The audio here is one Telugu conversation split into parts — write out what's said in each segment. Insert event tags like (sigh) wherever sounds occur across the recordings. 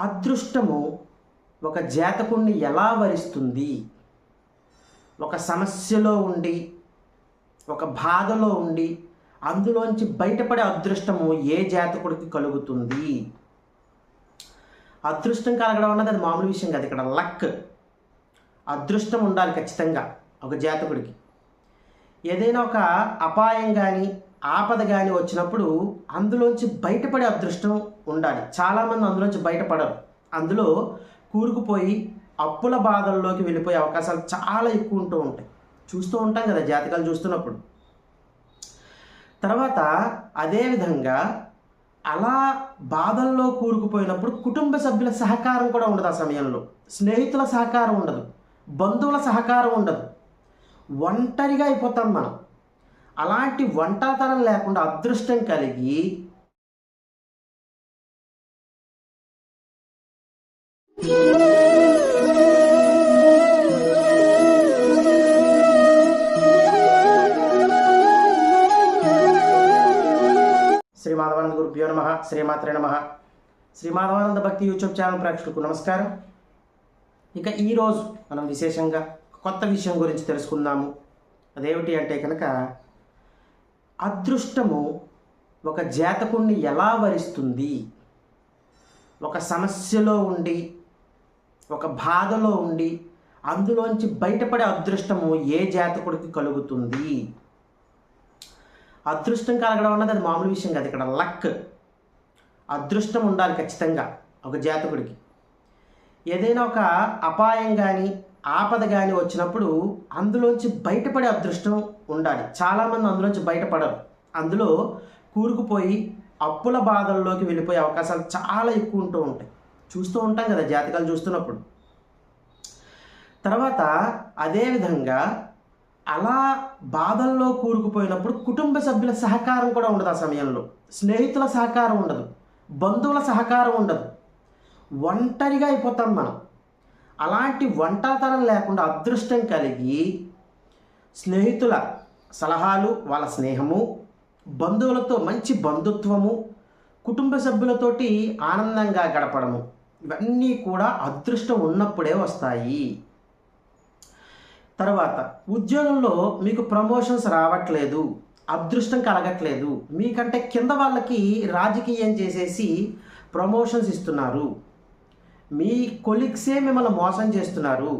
అదృష్టము ఒక జాతకుణ్ణి ఎలా వరిస్తుంది? ఒక సమస్యలో ఉండి ఒక బాధలో ఉండి అందులోంచి బయటపడే అదృష్టము ఏ జాతకుడికి కలుగుతుంది? అదృష్టం కలగడం అన్నది అది మామూలు విషయం కాదు. ఇక్కడ లక్ అదృష్టం ఉండాలి ఖచ్చితంగా ఒక జాతకుడికి. ఏదైనా ఒక అపాయం కానీ ఆపద కానీ వచ్చినప్పుడు అందులోంచి బయటపడే అదృష్టం ఉండాలి. చాలామంది అందులోంచి బయటపడరు. అందులో కూరుకుపోయి అప్పుల బాధల్లోకి వెళ్ళిపోయే అవకాశాలు చాలా ఎక్కువ ఉంటూ ఉంటాయి. చూస్తూ ఉంటాం కదా జాతకాలు చూస్తున్నప్పుడు. తర్వాత అదేవిధంగా అలా బాధల్లో కూరుకుపోయినప్పుడు కుటుంబ సభ్యుల సహకారం కూడా ఉండదు ఆ సమయంలో. స్నేహితుల సహకారం ఉండదు. బంధువుల సహకారం ఉండదు. ఒంటరిగా అయిపోతాం మనం. అలాంటి వంటాతనం లేకుండా అదృష్టం కలిగి శ్రీ మాధవానంద గురుభ్యో నమ శ్రీమాత్రే నమ. శ్రీ మాధవానంద భక్తి యూట్యూబ్ ఛానల్ ప్రేక్షకులకు నమస్కారం. ఇక ఈరోజు మనం విశేషంగా కొత్త విషయం గురించి తెలుసుకుందాము. అదేమిటి అంటే కనుక అదృష్టము ఒక జాతకుణ్ణి ఎలా వరిస్తుంది? ఒక సమస్యలో ఉండి ఒక బాధలో ఉండి అందులోంచి బయటపడే అదృష్టము ఏ జాతకుడికి కలుగుతుంది? అదృష్టం కలగడం అన్నది అది మామూలు విషయం కాదు. ఇక్కడ లక్ అదృష్టం ఉండాలి ఖచ్చితంగా ఒక జాతకుడికి. ఏదైనా ఒక అపాయం కానీ ఆపద కానీ వచ్చినప్పుడు అందులోంచి బయటపడే అదృష్టం ఉండాలి. చాలామంది అందులోంచి బయటపడరు. అందులో కూరుకుపోయి అప్పుల బాధల్లోకి వెళ్ళిపోయే అవకాశాలు చాలా ఎక్కువ ఉంటూ ఉంటాయి. చూస్తూ ఉంటాం కదా జాతకాలు చూస్తున్నప్పుడు. తర్వాత అదేవిధంగా అలా బాధల్లో కూరుకుపోయినప్పుడు కుటుంబ సభ్యుల సహకారం కూడా ఉండదు ఆ సమయంలో. స్నేహితుల సహకారం ఉండదు. బంధువుల సహకారం ఉండదు. ఒంటరిగా అయిపోతాం మనం. అలాంటి వంటాతనం లేకుండా అదృష్టం కలిగి స్నేహితుల సలహాలు వాళ్ళ స్నేహము బంధువులతో మంచి బంధుత్వము కుటుంబ సభ్యులతోటి ఆనందంగా గడపడము ఇవన్నీ కూడా అదృష్టం ఉన్నప్పుడే వస్తాయి. తర్వాత ఉద్యోగంలో మీకు ప్రమోషన్స్ రావట్లేదు అదృష్టం కలగట్లేదు మీకంటే కింద వాళ్ళకి రాజకీయం చేసేసి ప్రమోషన్స్ ఇస్తున్నారు. మీ కొలిక్సే మిమ్మల్ని మోసం చేస్తున్నారు.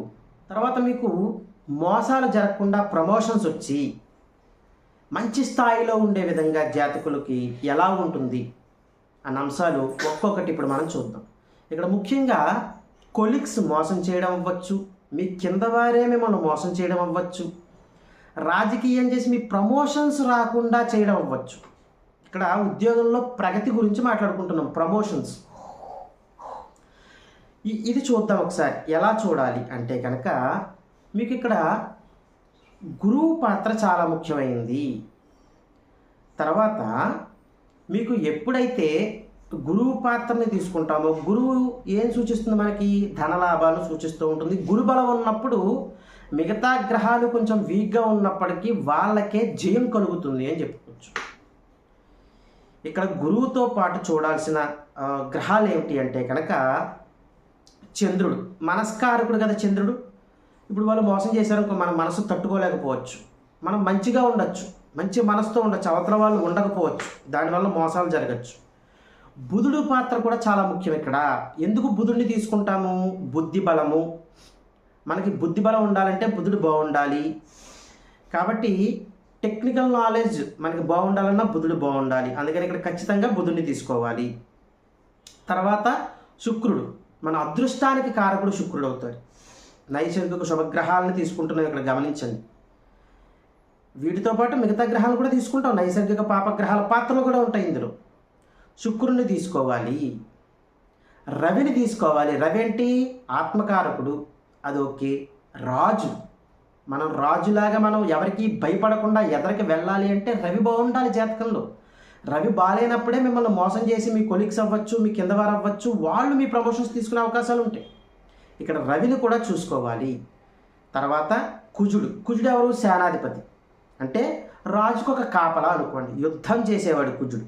తర్వాత మీకు మోసాలు జరగకుండా ప్రమోషన్స్ వచ్చి మంచి స్థాయిలో ఉండే విధంగా జాతకులకి ఎలా ఉంటుంది అన్న అంశాలు ఒక్కొక్కటి ఇప్పుడు మనం చూద్దాం. ఇక్కడ ముఖ్యంగా కొలిక్స్ మోసం చేయడం అవ్వచ్చు మీ కింద వారే మిమ్మల్ని మోసం చేయడం అవ్వచ్చు రాజకీయం చేసి మీ ప్రమోషన్స్ రాకుండా చేయడం అవ్వచ్చు. ఇక్కడ ఉద్యోగంలో ప్రగతి గురించి మాట్లాడుకుంటున్నాం ప్రమోషన్స్. ఇది చూద్దాం ఒకసారి. ఎలా చూడాలి అంటే కనుక మీకు ఇక్కడ గురువు పాత్ర చాలా ముఖ్యమైంది. తర్వాత మీకు ఎప్పుడైతే గురువు పాత్రని తీసుకుంటామో గురువు ఏం సూచిస్తుంది మనకి? ధనలాభాలు సూచిస్తూ ఉంటుంది. గురుబలం ఉన్నప్పుడు మిగతా గ్రహాలు కొంచెం వీక్గా ఉన్నప్పటికీ వాళ్ళకే జయం కలుగుతుంది అని చెప్పుకోవచ్చు. ఇక్కడ గురువుతో పాటు చూడాల్సిన గ్రహాలు ఏమిటి అంటే కనుక చంద్రుడు మనస్కారకుడు కదా చంద్రుడు. ఇప్పుడు వాళ్ళు మోసం చేశారనుకో మన మనసు తట్టుకోలేకపోవచ్చు. మనం మంచిగా ఉండొచ్చు మంచి మనసుతో ఉండొచ్చు అవతల వాళ్ళు ఉండకపోవచ్చు. దానివల్ల మోసాలు జరగచ్చు. బుధుడు పాత్ర కూడా చాలా ముఖ్యం ఇక్కడ. ఎందుకు బుధుడిని తీసుకుంటాము? బుద్ధి బలము. మనకి బుద్ధి బలం ఉండాలంటే బుధుడు బాగుండాలి. కాబట్టి టెక్నికల్ నాలెడ్జ్ మనకి బాగుండాలన్నా బుధుడు బాగుండాలి. అందుకని ఇక్కడ ఖచ్చితంగా బుధుడిని తీసుకోవాలి. తర్వాత శుక్రుడు. మన అదృష్టానికి కారకుడు శుక్రుడు అవుతాడు. నైసర్గిక శుభగ్రహాలను తీసుకుంటున్నాం ఇక్కడ గమనించండి. వీటితో పాటు మిగతా గ్రహాలు కూడా తీసుకుంటాం. నైసర్గిక పాపగ్రహాల పాత్రలు కూడా ఉంటాయి ఇందులో. శుక్రుని తీసుకోవాలి. రవిని తీసుకోవాలి. రవి ఏంటి? ఆత్మకారకుడు. అది ఓకే. రాజు. మనం రాజులాగా మనం ఎవరికి భయపడకుండా ఎదరికి వెళ్ళాలి అంటే రవి బాగుండాలి జాతకంలో. రవి బాగాలేనప్పుడే మిమ్మల్ని మోసం చేసి మీ కొలీగ్స్ అవ్వచ్చు మీ కింద వారు అవ్వచ్చు వాళ్ళు మీ ప్రమోషన్స్ తీసుకునే అవకాశాలు ఉంటాయి. ఇక్కడ రవిని కూడా చూసుకోవాలి. తర్వాత కుజుడు. కుజుడు ఎవరు? సేనాధిపతి. అంటే రాజుకు ఒక కాపలా అనుకోండి. యుద్ధం చేసేవాడు కుజుడు.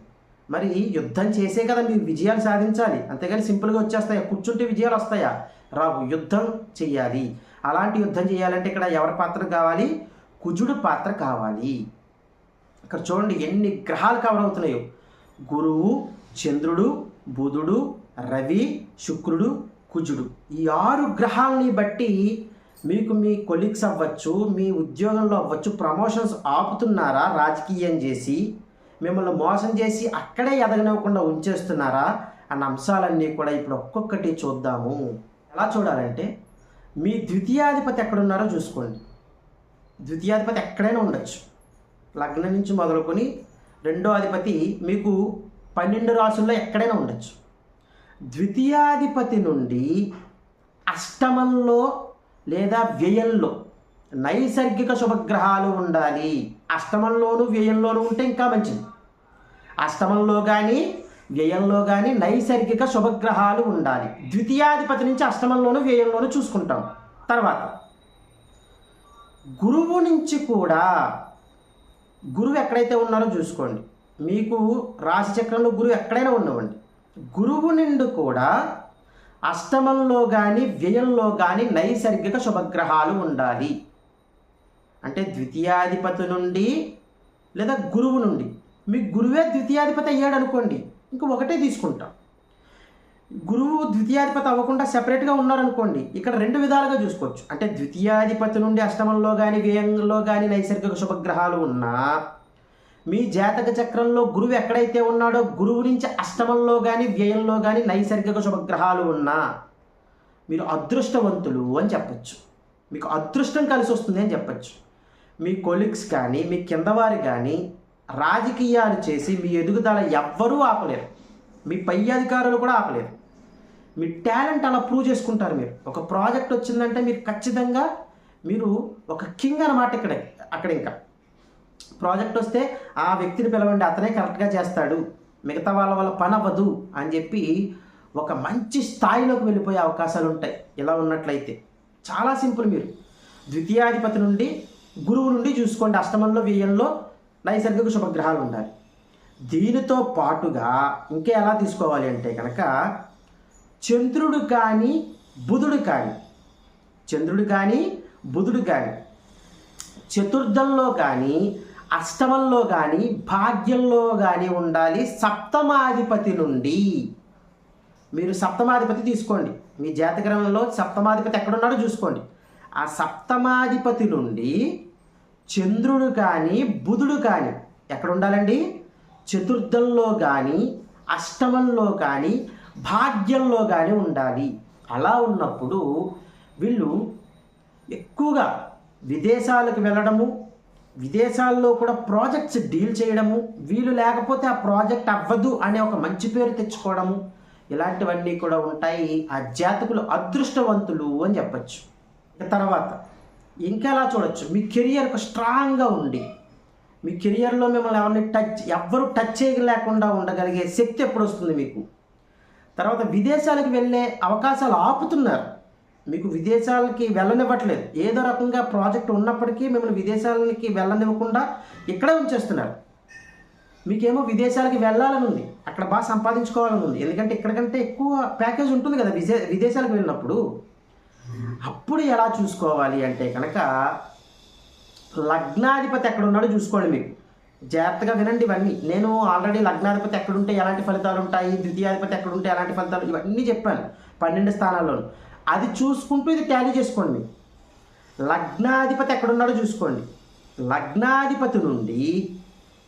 మరి యుద్ధం చేసే కదా మీరు విజయాలు సాధించాలి. అంతేగాని సింపుల్గా వచ్చేస్తాయా? కూర్చుంటే విజయాలు వస్తాయా? రావు యుద్ధం చెయ్యాలి. అలాంటి యుద్ధం చేయాలంటే ఇక్కడ ఎవరి పాత్ర కావాలి? కుజుడు పాత్ర కావాలి. ఇక్కడ చూడండి ఎన్ని గ్రహాలు కవర్ అవుతున్నాయో. గురువు చంద్రుడు బుధుడు రవి శుక్రుడు కుజుడు. ఈ ఆరు గ్రహాలని బట్టి మీకు మీ కొలీగ్స్ అవ్వచ్చు మీ ఉద్యోగంలో అవ్వచ్చు ప్రమోషన్స్ ఆపుతున్నారా రాజకీయం చేసి మిమ్మల్ని మోసం చేసి అక్కడే ఎదగనివ్వకుండా ఉంచేస్తున్నారా అన్న అంశాలన్నీ కూడా ఇప్పుడు ఒక్కొక్కటి చూద్దాము. ఎలా చూడాలంటే మీ ద్వితీయాధిపతి ఎక్కడున్నారో చూసుకోండి. ద్వితీయాధిపతి ఎక్కడైనా ఉండొచ్చు. లగ్నం నుంచి మొదలుకొని రెండో అధిపతి మీకు పన్నెండు రాసుల్లో ఎక్కడైనా ఉండొచ్చు. ద్వితీయాధిపతి నుండి అష్టమంలో లేదా వ్యయంలో నైసర్గిక శుభగ్రహాలు ఉండాలి. అష్టమంలోనూ వ్యయంలోనూ ఉంటే ఇంకా మంచిది. అష్టమంలో కానీ వ్యయంలో కానీ నైసర్గిక శుభగ్రహాలు ఉండాలి. ద్వితీయాధిపతి నుంచి అష్టమంలోనూ వ్యయంలోనూ చూసుకుంటాం. తర్వాత గురువు నుంచి కూడా గురువు ఎక్కడైతే ఉన్నారో చూసుకోండి. మీకు రాశి చక్రంలో గురువు ఎక్కడైనా ఉండవండి. గురువు నుండి కూడా అష్టమంలో కానీ వ్యయంలో కానీ నైసర్గిక శుభగ్రహాలు ఉండాలి. అంటే ద్వితీయాధిపతి నుండి లేదా గురువు నుండి. మీ గురువే ద్వితీయాధిపతి అయ్యాడు అనుకోండి ఇంక ఒకటే తీసుకుంటాం. గురువు ద్వితీయాధిపతి అవ్వకుండా సెపరేట్గా ఉన్నారనుకోండి ఇక్కడ రెండు విధాలుగా చూసుకోవచ్చు. అంటే ద్వితీయాధిపతి నుండి అష్టమంలో కానీ వ్యయంలో కానీ నైసర్గిక శుభగ్రహాలు ఉన్నా మీ జాతక చక్రంలో గురువు ఎక్కడైతే ఉన్నాడో గురువు నుంచి అష్టమంలో కానీ వ్యయంలో కానీ నైసర్గిక శుభగ్రహాలు ఉన్నా మీరు అదృష్టవంతులు అని చెప్పచ్చు. మీకు అదృష్టం కలిసి వస్తుంది అని చెప్పచ్చు. మీ కొలీగ్స్ కానీ మీ కింద వారు కానీ రాజకీయాలు చేసి మీ ఎదుగుదల ఎవ్వరూ ఆపలేరు. మీ పై అధికారులు కూడా ఆపలేరు. మీ టాలెంట్ అలా ప్రూవ్ చేసుకుంటారు మీరు. ఒక ప్రాజెక్ట్ వచ్చిందంటే మీరు ఖచ్చితంగా మీరు ఒక కింగ్ అన్నమాట ఇక్కడ అక్కడ ఇంకా. ప్రాజెక్ట్ వస్తే ఆ వ్యక్తిని పిలవండి అతనే కరెక్ట్గా చేస్తాడు. మిగతా వాళ్ళ వల్ల పని అవ్వదు అని చెప్పి ఒక మంచి స్థాయిలోకి వెళ్ళిపోయే అవకాశాలు ఉంటాయి. ఇలా ఉన్నట్లయితే చాలా సింపుల్ మీరు. ద్వితీయాధిపతి నుండి గురువు నుండి చూసుకోండి. అష్టమంలో వ్యయంలో నైసర్గిక శుభగ్రహాలు ఉండాలి. దీనితో పాటుగా ఇంకా ఎలా తీసుకోవాలి అంటే కనుక చంద్రుడు కానీ బుధుడు కానీ. చంద్రుడు కానీ బుధుడు కానీ. చతుర్థంలో కానీ అష్టమంలో కానీ భాగ్యంలో కానీ ఉండాలి సప్తమాధిపతి నుండి. మీరు సప్తమాధిపతి తీసుకోండి. మీ జాతకరంలో సప్తమాధిపతి ఎక్కడున్నాడో చూసుకోండి. ఆ సప్తమాధిపతి నుండి చంద్రుడు కానీ బుధుడు కానీ ఎక్కడ ఉండాలండి చతుర్థంలో కానీ అష్టమంలో కానీ భాగ్యంలో కానీ ఉండాలి. అలా ఉన్నప్పుడు వీళ్ళు ఎక్కువగా విదేశాలకు వెళ్ళడము విదేశాల్లో కూడా ప్రాజెక్ట్స్ డీల్ చేయడము వీళ్ళు లేకపోతే ఆ ప్రాజెక్ట్ అవ్వదు అనే ఒక మంచి పేరు తెచ్చుకోవడము ఇలాంటివన్నీ కూడా ఉంటాయి. ఆ జాతకులు అదృష్టవంతులు అని చెప్పచ్చు. తర్వాత ఇంకా ఎలా చూడొచ్చు? మీ కెరియర్కు స్ట్రాంగ్గా ఉండి మీ కెరియర్లో మిమ్మల్ని ఎవరిని టచ్ ఎవ్వరు టచ్ చేయలేకుండా ఉండగలిగే శక్తి ఎప్పుడు వస్తుంది మీకు? తర్వాత విదేశాలకు వెళ్ళే అవకాశాలు ఆపుతున్నారు. మీకు విదేశాలకి వెళ్ళనివ్వట్లేదు. ఏదో రకంగా ప్రాజెక్ట్ ఉన్నప్పటికీ మిమ్మల్ని విదేశాలకి వెళ్ళనివ్వకుండా ఇక్కడే ఉంచేస్తున్నారు. మీకేమో విదేశాలకి వెళ్ళాలని ఉంది. అక్కడ బాగా సంపాదించుకోవాలని ఉంది. ఎందుకంటే ఇక్కడికంటే ఎక్కువ ప్యాకేజ్ ఉంటుంది కదా విదే విదేశాలకు వెళ్ళినప్పుడు. అప్పుడు ఎలా చూసుకోవాలి అంటే కనుక లగ్నాధిపతి ఎక్కడ ఉన్నాడో చూసుకోండి మీకు. జాగ్రత్తగా వినండి ఇవన్నీ. నేను ఆల్రెడీ లగ్నాధిపతి ఎక్కడుంటే ఎలాంటి ఫలితాలు ఉంటాయి? ద్వితీయాధిపతి ఎక్కడుంటే ఎలాంటి ఫలితాలు? ఇవన్నీ చెప్పాను పన్నెండు స్థానాల్లోనూ. అది చూసుకుంటూ ఇది ట్యాలీ చేసుకోండి లగ్నాధిపతి ఎక్కడున్నాడో చూసుకోండి. లగ్నాధిపతి నుండి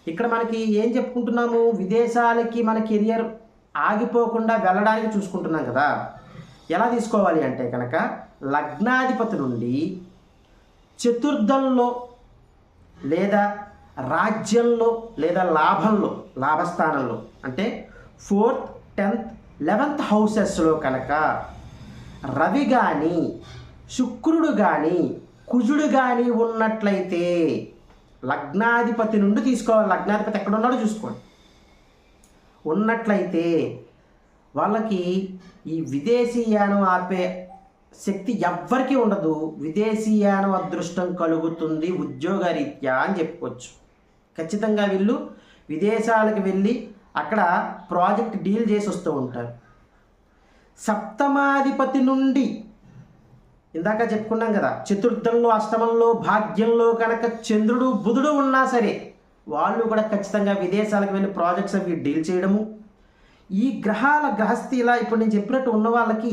ఇక్కడ మనకి ఏం చెప్పుకుంటున్నాము? విదేశాలకి మన కెరియర్ ఆగిపోకుండా వెళ్ళడానికి చూసుకుంటున్నాం కదా. ఎలా తీసుకోవాలి అంటే కనుక లగ్నాధిపతి నుండి చతుర్థంలో లేదా రాజ్యంలో లేదా లాభంలో లాభస్థానంలో అంటే ఫోర్త్ టెన్త్ లెవెన్త్ హౌసెస్లో కనుక రవి కానీ శుక్రుడు కానీ కుజుడు కానీ ఉన్నట్లయితే లగ్నాధిపతి నుండి తీసుకోవాలి. లగ్నాధిపతి ఎక్కడ ఉన్నాడో చూసుకోండి. ఉన్నట్లయితే వాళ్ళకి ఈ విదేశీయానం ఆపే శక్తి ఎవ్వరికీ ఉండదు. విదేశీయానం అదృష్టం కలుగుతుంది ఉద్యోగరీత్యా అని చెప్పుకోవచ్చు. ఖచ్చితంగా వీళ్ళు విదేశాలకు వెళ్ళి అక్కడ ప్రాజెక్ట్ డీల్ చేసి వస్తూ ఉంటారు. సప్తమాధిపతి నుండి ఇందాక చెప్పుకున్నాం కదా చతుర్థంలో అష్టమంలో భాగ్యంలో కనుక చంద్రుడు బుధుడు ఉన్నా సరే వాళ్ళు కూడా ఖచ్చితంగా విదేశాలకు వెళ్ళి ప్రాజెక్ట్స్ అవి డీల్ చేయడము ఈ గ్రహాల గ్రహస్థి ఇలా ఇప్పుడు నేను చెప్పినట్టు ఉన్న వాళ్ళకి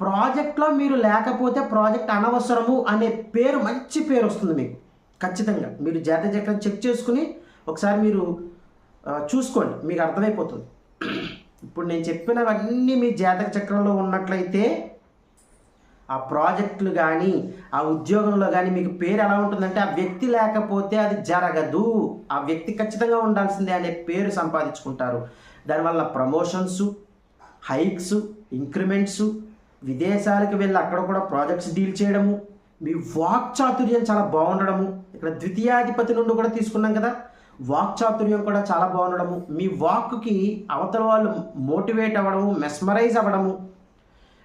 ప్రాజెక్ట్లో మీరు లేకపోతే ప్రాజెక్ట్ అనవసరము అనే పేరు మంచి పేరు వస్తుంది మీకు. ఖచ్చితంగా. మీరు జాతక చక్రం చెక్ చేసుకుని ఒకసారి మీరు చూసుకోండి. మీకు అర్థమైపోతుంది. ఇప్పుడు నేను చెప్పినవన్నీ మీ జాతక చక్రంలో ఉన్నట్లయితే ఆ ప్రాజెక్టులు కానీ ఆ ఉద్యోగంలో కానీ మీకు పేరు ఎలా ఉంటుందంటే ఆ వ్యక్తి లేకపోతే అది జరగదు. ఆ వ్యక్తి ఖచ్చితంగా ఉండాల్సిందే అనే పేరు సంపాదించుకుంటారు. దానివల్ల ప్రమోషన్స్ హైక్స్ ఇంక్రిమెంట్స్ విదేశాలకు వెళ్ళి అక్కడ కూడా ప్రాజెక్ట్స్ డీల్ చేయడము మీ వాక్ చాతుర్యం చాలా బాగుండడము. ఇక్కడ ద్వితీయాధిపతి నుండి కూడా తీసుకున్నాం కదా. వాక్ చాతుర్యం కూడా చాలా బాగుండడము. మీ వాక్కి అవతల వాళ్ళు మోటివేట్ అవ్వడము మెస్మరైజ్ అవ్వడము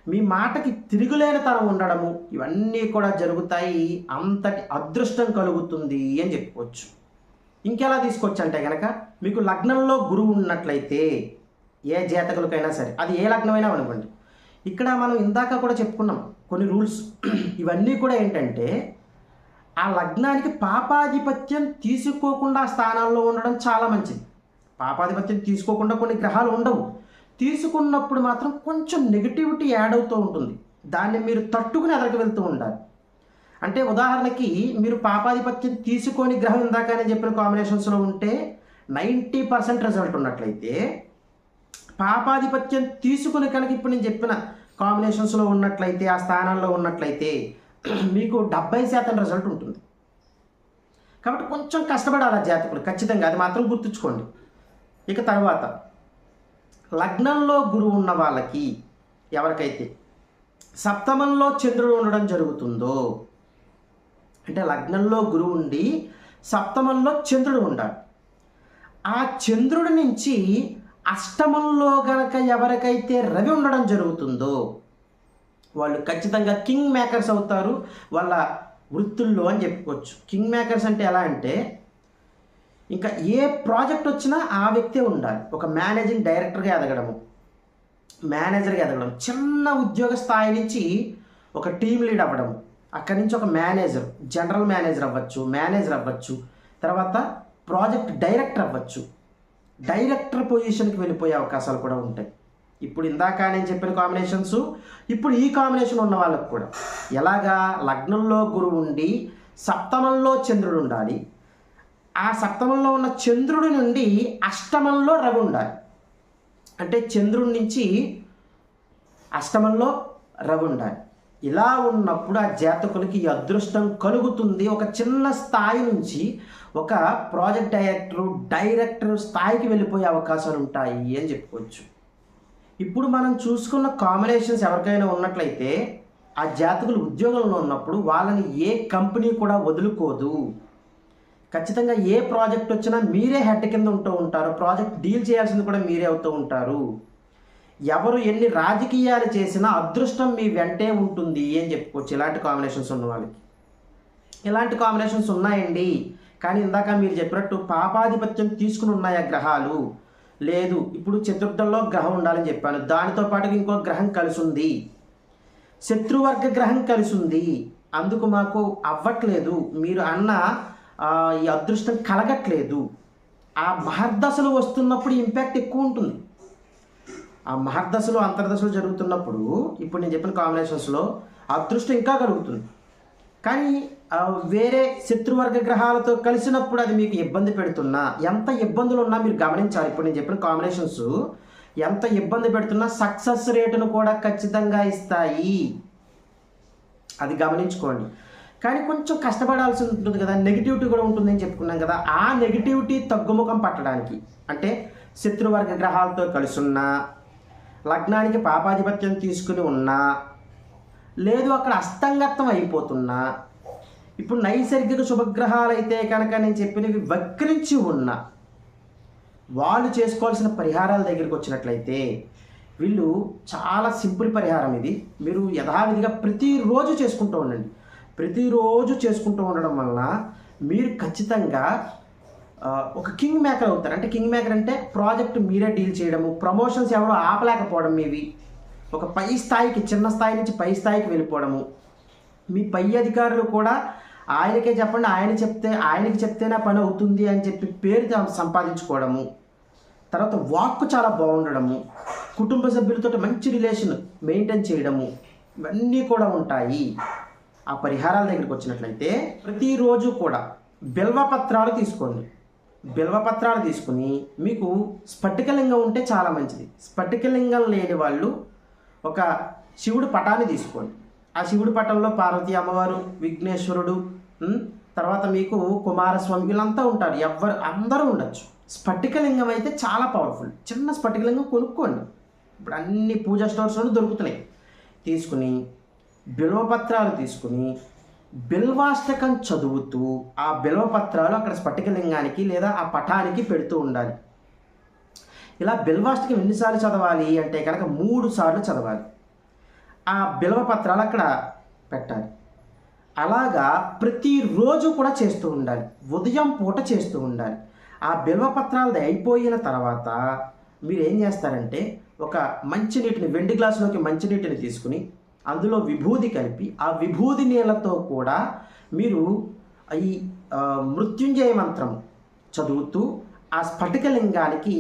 మీ మాటకి తిరుగులేని తనం ఉండడము ఇవన్నీ కూడా జరుగుతాయి. అంతటి అదృష్టం కలుగుతుంది అని చెప్పుకోవచ్చు ఇంకెలా తీసుకోవచ్చు అంటే కనుక మీకు లగ్నంలో గురువు ఉన్నట్లయితే ఏ జాతకులకైనా సరే అది ఏ లగ్నమైనా అనుకోండి. ఇక్కడ మనం ఇందాక కూడా చెప్పుకున్నాం కొన్ని రూల్స్. ఇవన్నీ కూడా ఏంటంటే ఆ లగ్నానికి పాపాధిపత్యం తీసుకోకుండా స్థానాల్లో ఉండడం చాలా మంచిది. పాపాధిపత్యం తీసుకోకుండా కొన్ని గ్రహాలు ఉండవు. తీసుకున్నప్పుడు మాత్రం కొంచెం నెగిటివిటీ యాడ్ అవుతూ ఉంటుంది. దాన్ని మీరు తట్టుకుని ఎదరికి వెళ్తూ ఉండాలి. అంటే ఉదాహరణకి మీరు పాపాధిపత్యం తీసుకొని గ్రహం ఇందాకనే చెప్పిన కాంబినేషన్స్లో ఉంటే నైంటీ పర్సెంట్ రిజల్ట్ ఉన్నట్లయితే పాపాధిపత్యం తీసుకుని కనుక ఇప్పుడు నేను చెప్పిన కాంబినేషన్స్లో ఉన్నట్లయితే ఆ స్థానంలో ఉన్నట్లయితే (clears throat) మీకు డెబ్బై శాతం రిజల్ట్ ఉంటుంది. కాబట్టి కొంచెం కష్టపడాలి ఆ జాతకులు. ఖచ్చితంగా అది మాత్రం గుర్తుంచుకోండి. ఇక తర్వాత లగ్నంలో గురువు ఉన్న వాళ్ళకి ఎవరికైతే సప్తమంలో చంద్రుడు ఉండడం జరుగుతుందో అంటే లగ్నంలో గురువు ఉండి సప్తమంలో చంద్రుడు ఉండాలి. ఆ చంద్రుడి నుంచి అష్టమంలో గనక ఎవరికైతే రవి ఉండడం జరుగుతుందో వాళ్ళు ఖచ్చితంగా కింగ్ మేకర్స్ అవుతారు వాళ్ళ వృత్తుల్లో అని చెప్పుకోవచ్చు. కింగ్ మేకర్స్ అంటే ఎలా అంటే ఇంకా ఏ ప్రాజెక్ట్ వచ్చినా ఆ వ్యక్తే ఉండాలి. ఒక మేనేజింగ్ డైరెక్టర్గా ఎదగడము మేనేజర్గా ఎదగడం చిన్న ఉద్యోగ స్థాయి నుంచి ఒక టీం లీడ్ అవ్వడం అక్కడి నుంచి ఒక మేనేజర్ జనరల్ మేనేజర్ అవ్వచ్చు మేనేజర్ అవ్వచ్చు తర్వాత ప్రాజెక్ట్ డైరెక్టర్ అవ్వచ్చు. డైరెక్టర్ పొజిషన్కి వెళ్ళిపోయే అవకాశాలు కూడా ఉంటాయి. ఇప్పుడు ఇందాక నేను చెప్పిన కాంబినేషన్స్ ఇప్పుడు ఈ కాంబినేషన్ ఉన్న వాళ్ళకు కూడా. ఎలాగా? లగ్నంలో గురువు ఉండి సప్తమంలో చంద్రుడు ఉండాలి. ఆ సప్తమంలో ఉన్న చంద్రుడి నుండి అష్టమంలో రవి ఉండాలి. అంటే చంద్రుడి నుంచి అష్టమంలో రవి ఉండాలి. ఇలా ఉన్నప్పుడు ఆ జాతకులకి ఈ అదృష్టం కలుగుతుంది. ఒక చిన్న స్థాయి నుంచి ఒక ప్రాజెక్ట్ డైరెక్టర్ డైరెక్టర్ స్థాయికి వెళ్ళిపోయే అవకాశాలు ఉంటాయి అని చెప్పుకోవచ్చు. ఇప్పుడు మనం చూసుకున్న కాంబినేషన్స్ ఎవరికైనా ఉన్నట్లయితే ఆ జాతకులు ఉద్యోగంలో ఉన్నప్పుడు వాళ్ళని ఏ కంపెనీ కూడా వదులుకోదు. ఖచ్చితంగా ఏ ప్రాజెక్ట్ వచ్చినా మీరే హెడ్ కింద ఉంటూ ఉంటారు. ప్రాజెక్ట్ డీల్ చేయాల్సింది కూడా మీరే అవుతూ ఉంటారు. ఎవరు ఎన్ని రాజకీయాలు చేసినా అదృష్టం మీ వెంటే ఉంటుంది అని చెప్పుకోవచ్చు. ఇలాంటి కాంబినేషన్స్ ఉన్న వాళ్ళకి. ఇలాంటి కాంబినేషన్స్ ఉన్నాయండి. కానీ ఇందాక మీరు చెప్పినట్టు పాపాధిపత్యం తీసుకుని ఉన్నాయా గ్రహాలు లేదు. ఇప్పుడు చతుర్థంలో గ్రహం ఉండాలని చెప్పాను. దానితో పాటు ఇంకో గ్రహం కలిసి ఉంది శత్రువర్గ గ్రహం కలిసి ఉంది అందుకు మాకు అవ్వట్లేదు. మీరు అన్న ఈ అదృష్టం కలగట్లేదు. ఆ మహర్దశలు వస్తున్నప్పుడు ఇంపాక్ట్ ఎక్కువ ఉంటుంది. ఆ మహర్దశలు అంతర్దశలు జరుగుతున్నప్పుడు ఇప్పుడు నేను చెప్పిన కాంబినేషన్స్లో అదృష్టం ఇంకా కలుగుతుంది. కానీ వేరే శత్రువర్గ గ్రహాలతో కలిసినప్పుడు అది మీకు ఇబ్బంది పెడుతున్నా ఎంత ఇబ్బందులు ఉన్నా మీరు గమనించాలి. ఇప్పుడు నేను చెప్పిన కాంబినేషన్స్ ఎంత ఇబ్బంది పెడుతున్నా సక్సెస్ రేటును కూడా ఖచ్చితంగా ఇస్తాయి. అది గమనించుకోండి. కానీ కొంచెం కష్టపడాల్సి ఉంటుంది కదా నెగిటివిటీ కూడా ఉంటుందని చెప్పుకున్నాం కదా ఆ నెగిటివిటీ తగ్గుముఖం పట్టడానికి అంటే శత్రువర్గ గ్రహాలతో కలిసి ఉన్నా లగ్నానికి పాపాధిపత్యం తీసుకుని ఉన్నా లేదు అక్కడ అస్తంగత్వం అయిపోతున్నా ఇప్పుడు నైసర్గిక శుభగ్రహాలు అయితే కనుక నేను చెప్పినవి వక్రించి ఉన్న వాళ్ళు చేసుకోవాల్సిన పరిహారాల దగ్గరికి వచ్చినట్లయితే వీళ్ళు చాలా సింపుల్ పరిహారం ఇది. మీరు యథావిధిగా ప్రతిరోజు చేసుకుంటూ ఉండండి. ప్రతిరోజు చేసుకుంటూ ఉండడం వలన మీరు ఖచ్చితంగా ఒక కింగ్ మేకర్ అవుతారు. అంటే కింగ్ మేకర్ అంటే ప్రాజెక్ట్ మీరే డీల్ చేయడము ప్రమోషన్స్ ఎవరో ఆపలేకపోవడం మీవి. ఒక పై స్థాయికి చిన్న స్థాయి నుంచి పై స్థాయికి వెళ్ళిపోవడము. మీ పై అధికారులు కూడా ఆయనకే చెప్పండి ఆయన చెప్తే ఆయనకి చెప్తేనే పని అవుతుంది అని చెప్పి పేరు సంపాదించుకోవడము. తర్వాత వాక్ చాలా బాగుండడము. కుటుంబ సభ్యులతో మంచి రిలేషన్ మెయింటైన్ చేయడము. ఇవన్నీ కూడా ఉంటాయి. ఆ పరిహారాల దగ్గరికి వచ్చినట్లయితే ప్రతిరోజు కూడా బిల్వపత్రాలు తీసుకోండి. బిల్వపత్రాలు తీసుకుని మీకు స్ఫటికలింగం ఉంటే చాలా మంచిది. స్ఫటికలింగం లేని వాళ్ళు ఒక శివుడు పటాన్ని తీసుకోండి. ఆ శివుడి పటంలో పార్వతీ అమ్మవారు విఘ్నేశ్వరుడు తర్వాత మీకు కుమారస్వామి వీళ్ళంతా ఉంటారు. ఎవ్వరు అందరూ ఉండొచ్చు. స్ఫటికలింగం అయితే చాలా పవర్ఫుల్ చిన్న స్ఫటికలింగం కొనుక్కోండి. ఇప్పుడు అన్ని పూజా స్టోర్స్లోనూ దొరుకుతున్నాయి. తీసుకుని బిల్వపత్రాలు తీసుకుని బిల్వాష్టకం చదువుతూ ఆ బిల్వపత్రాలు అక్కడ స్ఫటికలింగానికి లేదా ఆ పటానికి పెడుతూ ఉండాలి. ఇలా బిల్వాష్టకం ఎన్నిసార్లు చదవాలి అంటే కనుక మూడు సార్లు చదవాలి. ఆ బిల్వపత్రాలు అక్కడ పెట్టాలి. అలాగా ప్రతిరోజు కూడా చేస్తూ ఉండాలి. ఉదయం పూట చేస్తూ ఉండాలి. ఆ బిల్వపత్రాలది అయిపోయిన తర్వాత మీరు ఏం చేస్తారంటే ఒక మంచినీటిని వెండి గ్లాసులోకి మంచినీటిని తీసుకుని అందులో విభూది కలిపి ఆ విభూది నీళ్ళతో కూడా మీరు ఈ మృత్యుంజయ మంత్రం చదువుతూ ఆ స్ఫటికలింగానికి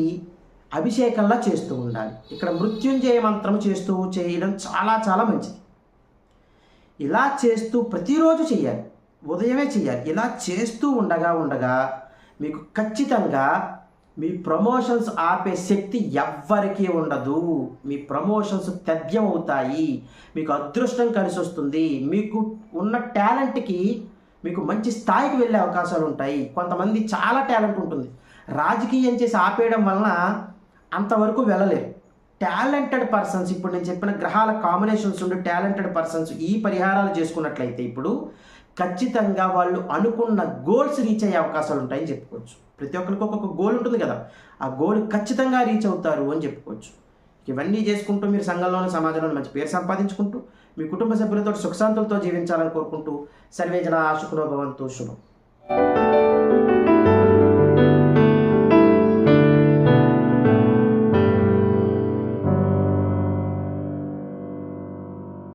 అభిషేకంలా చేస్తూ ఉండాలి. ఇక్కడ మృత్యుంజయ మంత్రం చేస్తూ చేయడం చాలా చాలా మంచిది. ఇలా చేస్తూ ప్రతిరోజు చేయాలి. ఉదయమే చేయాలి. ఇలా చేస్తూ ఉండగా ఉండగా మీకు ఖచ్చితంగా మీ ప్రమోషన్స్ ఆపే శక్తి ఎవ్వరికీ ఉండదు. మీ ప్రమోషన్స్ తథ్యం అవుతాయి మీకు అదృష్టం కలిసి వస్తుంది మీకు ఉన్న టాలెంట్కి మీకు మంచి స్థాయికి వెళ్ళే అవకాశాలు ఉంటాయి. కొంతమంది చాలా టాలెంట్ ఉంటుంది. రాజకీయం చేసి ఆపేయడం వలన అంతవరకు వెళ్ళలేరు. టాలెంటెడ్ పర్సన్స్ ఇప్పుడు నేను చెప్పిన గ్రహాల కాంబినేషన్స్ ఉండి టాలెంటెడ్ పర్సన్స్ ఈ పరిహారాలు చేసుకున్నట్లయితే ఇప్పుడు ఖచ్చితంగా వాళ్ళు అనుకున్న గోల్స్ రీచ్ అయ్యే అవకాశాలు ఉంటాయని చెప్పుకోవచ్చు. ప్రతి ఒక్కరికి ఒక్కొక్క గోల్ ఉంటుంది కదా. ఆ గోల్ ఖచ్చితంగా రీచ్ అవుతారు అని చెప్పుకోవచ్చు. ఇవన్నీ చేసుకుంటూ మీరు సంఘంలోని సమాజంలోనూ మంచి పేరు సంపాదించుకుంటూ మీ కుటుంబ సభ్యులతో సుఖశాంతులతో జీవించాలని కోరుకుంటూ సర్వేజన ఆశుకునో భవంతో శుభం.